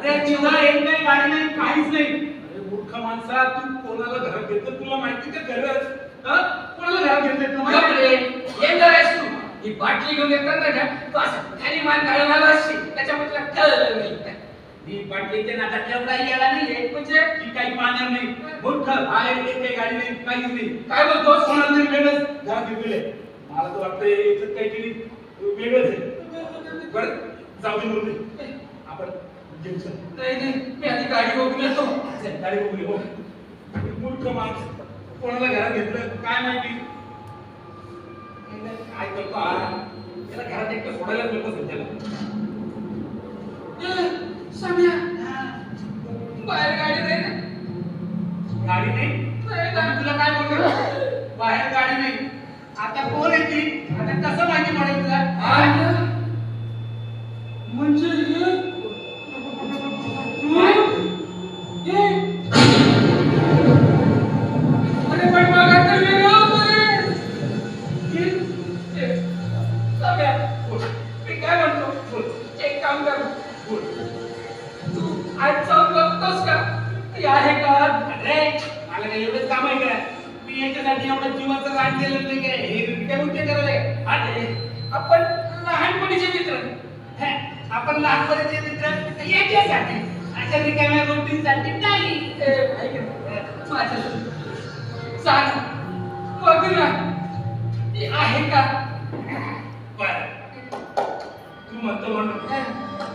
अरे तुझा एक नाही गाडी नाही काहीच नाही. अरे मूर्ख माणसा तू कोणाला घरात घेतलं? तुला माहिती का गरज? हा? कोणाला घरात तू बापरे, हे करायस तू. ही बाटली घेऊन येतात ना का तू असं खाली मान काढून आला असशील. त्याच्यामुळे तुला कळलं नाही. मी बाटलीच्या नादात एवढा याला नाहीये. म्हणजे? ती काही पाहणार नाही. मूर्ख आहे एक काही गाडी नाही काहीच नाही. काय बोलतोस? कोणाला तरी वेगळंच घरात आहे. मला तर वाटतं याच्यात काहीतरी वेगळंच आहे. बरं जाऊ दे. आपण नाही नाही. मी आधी गाडी बघून येतो. गाडी हो. मूर्ख माणूस. कोणाला घरात घेतलं? काय माहिती? काय करतो? त्याला घरात एकटं सोडायलाच नको सध्याला. ए, साम्या. बाहेर गाडी नाही ना? गाडी नाही. तुला काय बोलतो बाहेर गाडी नाही. आता कोण येते आता कसं माहिती पडेल तुला? मी याच्यासाठी एवढं जीवाचं रान केलं नाही काय? हे रित्या उद्या करायला अरे आपण लहानपणीचे मित्र. आपण लहानपणाचे मित्र. याच्यासाठी अशा रिकाम्या गोष्टींसाठी नाही. सांग. बघ ना. ती आहे का? बरं. तू म्हणतो म्हणून.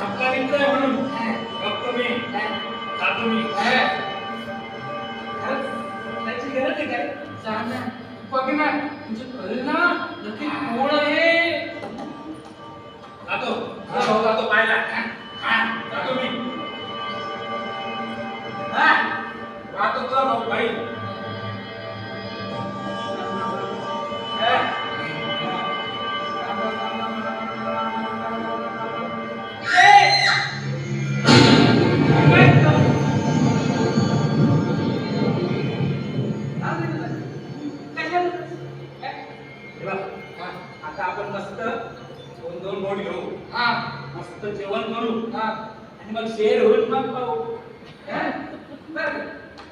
आपला मित्र आहे म्हणून. बघतो मी. जातो मी. ना नक्की कोण आहे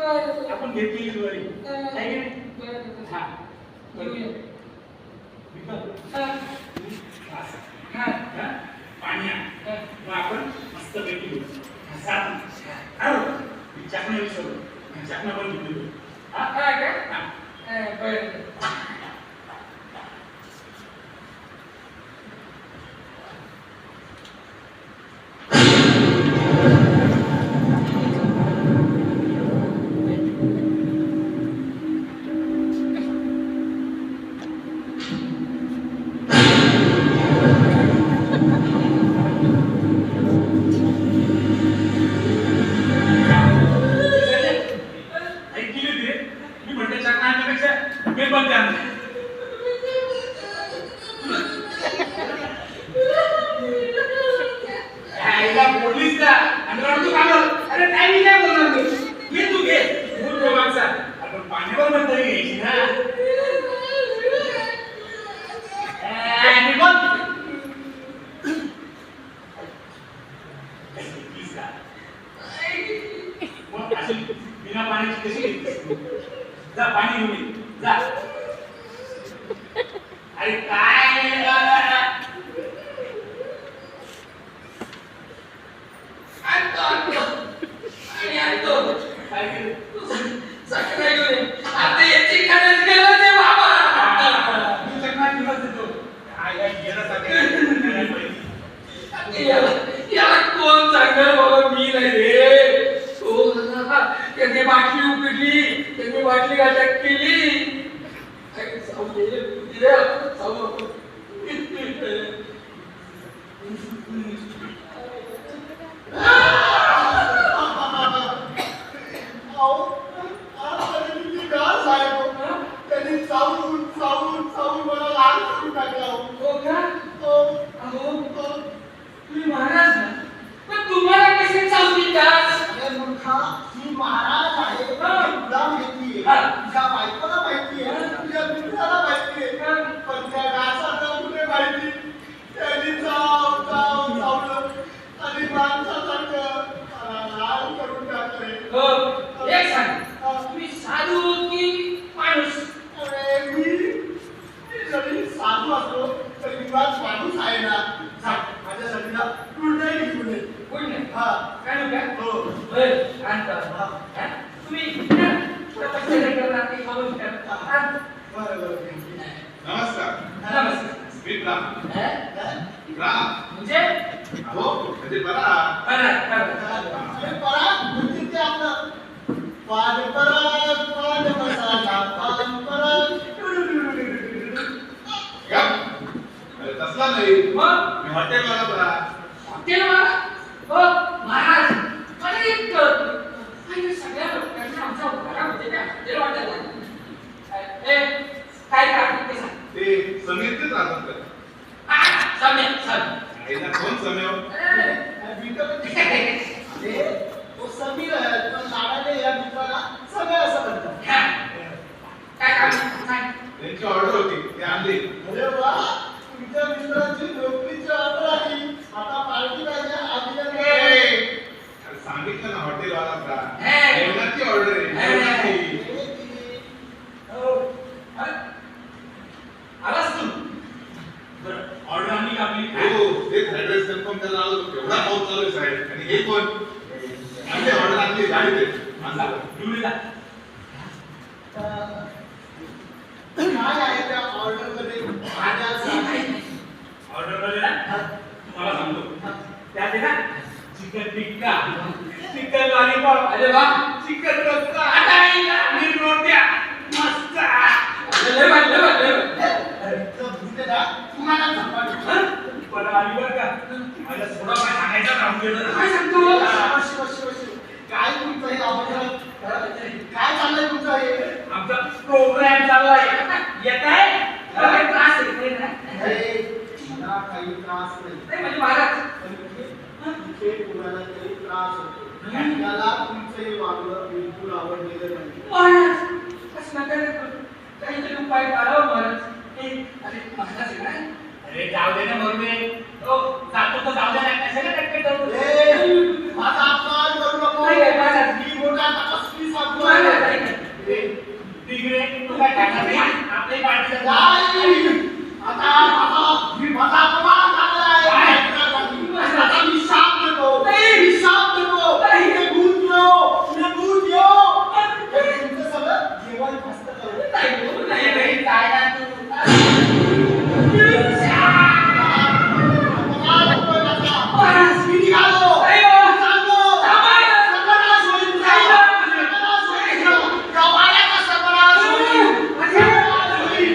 आपण घेतली ज्वारी. आहे की नाही? हा? पाणी. मग आपण मस्त पैकी घेऊ. चकणा विसरलो. चकणा पण घेतली हा, का? हा. हा, बरं. जा आणि रडतो का अरे काय मी काय बोलणार तू घे तू घे मूर्ख माणसा आपण पाण्यावर पण तरी घ्यायची ना. आणि मग मग अशी बिना पाण्याची कशी जा पाणी घेऊन जा. अरे काय आणतो, आणतो. आणि आणतो. काय केलं? सगळं घेऊन ये. आता याची खरंच गरज आहे बाबा. मी चकणा दिवस देतो काय काय गेलं सगळं याला याला कोण सांगणार बाबा मी नाही रे तो हा, त्याने बाटली उघडली त्याने बाटली अटक केली काय जाऊ दे रे, रे, जाऊ नको. अहो बरं, आणतो. हा? तुम्ही या. थोडं पैसे नाही करणार, ते खाऊ शकता. हा? बरं बरं नमस्कार नमस्कार. मी राम हा? राम म्हणजे? हो म्हणजे बरं. हे पराग म्हणजे ते आपलं पान पराग पान मसाला पान पराग का अरे तसला नाही मग? मी हॉटेलवाला? हो, महाराज. मला एक सगळ्या लोकांना आमच्या घरामध्ये त्या हॉटेल वाटत आहे. ए, काय काम ते सांग. ते समीरचेच राहतात का हा, सम्य. आईला कोण समय हो? ए, अरे तो समीर आहे पण लाडाने या मित्राला सगळं असं म्हणतात हा. काय काम सांग. त्यांची ऑर्डर होती ते आणली अरे वा तुमच्या मित्राची नोकरीची ऑर्डर आली आता पार्टी पाहिजे अभिनंदन अरे सांगितलं ना हॉटेलवाला बरा हे. जेवणाची ऑर्डर आहे हे. जेवणाची. हो. अरे, आलास तू? बरं ऑर्डर आणली का आपली हो तेच ऍड्रेस कन्फर्म करायला आलो होतो. एवढा पाऊस चालू आहे साहेब आणि हे कोण आमची ऑर्डर आणली गाडीत आहे. माणसाला. घेऊन ये जा. काय आहे त्या ऑर्डरमध्ये भाज्या ऑर्डरमध्ये ना तुम्हाला सांगतो त्यात आहे ना चिकन टिक्का. चिकन लॉलीपॉप अरे वा. चिकन रस्सा. आईला. आणि रोट्या मस्त लय भारी, लय भारी, लय भारी. तुम्हाला सांभाळतो. पण आली बरं का? माझ्या थोडा काय सांगायचं सांगतो? काय तुमचं हे काय चाललंय तुमचं हे? आमचा प्रोग्राम चाललाय. येत आहे त्रास आहे, काही नाही. अरे, मला काही त्रास नाही म्हणजे महाराज. इथे कुणाला तरी त्रास होतो त्याला तुमचं हे वागणं बिलकुल आवडलेलं नाही महाराज असं नका रे करू. काहीतरी उपाय काढावा महाराज ए, अरे महाराज आहे ना? अरे जाऊ दे ना मरू दे हो जातो तर जाऊ दे ना कशाला कटकट करू ए, माझा अपमान करू नको नाही, नाही, महाराज. मी मोठा तपस्वी साधू महाराज, आहे. ऐका. ए, तिकडे तू काय करणार नाही आपली पार्टी नाही. आता माझा मी माझा अपमान झाला आहे आता मी शाप देतो नाही. मी शाप देतो नाही. इथे भूत येऊ इथे भूत येऊ हे तुमचं सगळं जेवण फस्त करू नाही, हो, नाही, नाही, काय नाही तू. महाराज. मी निघालो नाही, हो. चाललो. थांबा. सर्वनाश होईल तुझा. सर्वनाश होईल तुझा. गावाला सर्वनाश होईल. सर्वनाश होईल.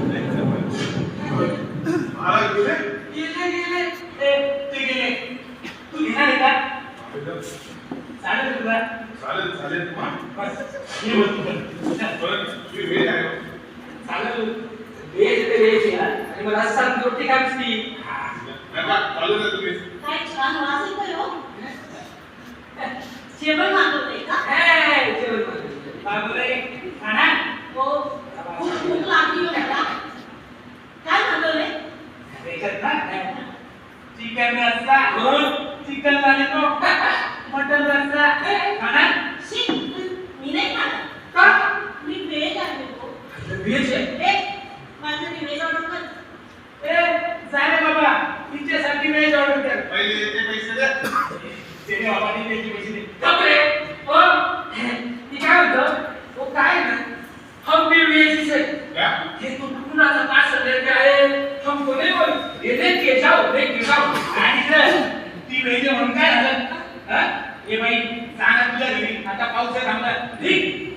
काही सर्वनाश महाराज गेले? गेले, गेले. ए, ते गेले तू घेणार आहे का चालेल तुला चालेल चालेल हा. बस ये बोल तू चल. बरं, मी वेळ आहे हो. चालेल. वेज ते वेज आणि मला रोटी काय छान वास येतोय हो. जेवण मागवते का हे, जेवण खाना हो खूप भूक लागली हो मला काय मागवले ना चिकन रस्सा हो. चिकन लॉलीपॉप मटन रस्सा खाना शी मी नाही खाणार का? मी व्हेज आहे हो व्हेज आहे? ए माझं मी व्हेज ऑर्डर कर ए जा रे बाबा तिच्यासाठी वेज ऑर्डर कर पहिले ते पैसे द्या ते बाबा ती त्याची पैसे दे बापरे. हो. मी काय म्हणतो? हो, काय ना? हम भी व्हेज हे तू पास लेके आए ये लेके जाओ जाओ आणि ती वेज म्हणून काय झालं? ए बाई सांगा आता पाऊस थांबला. ठीक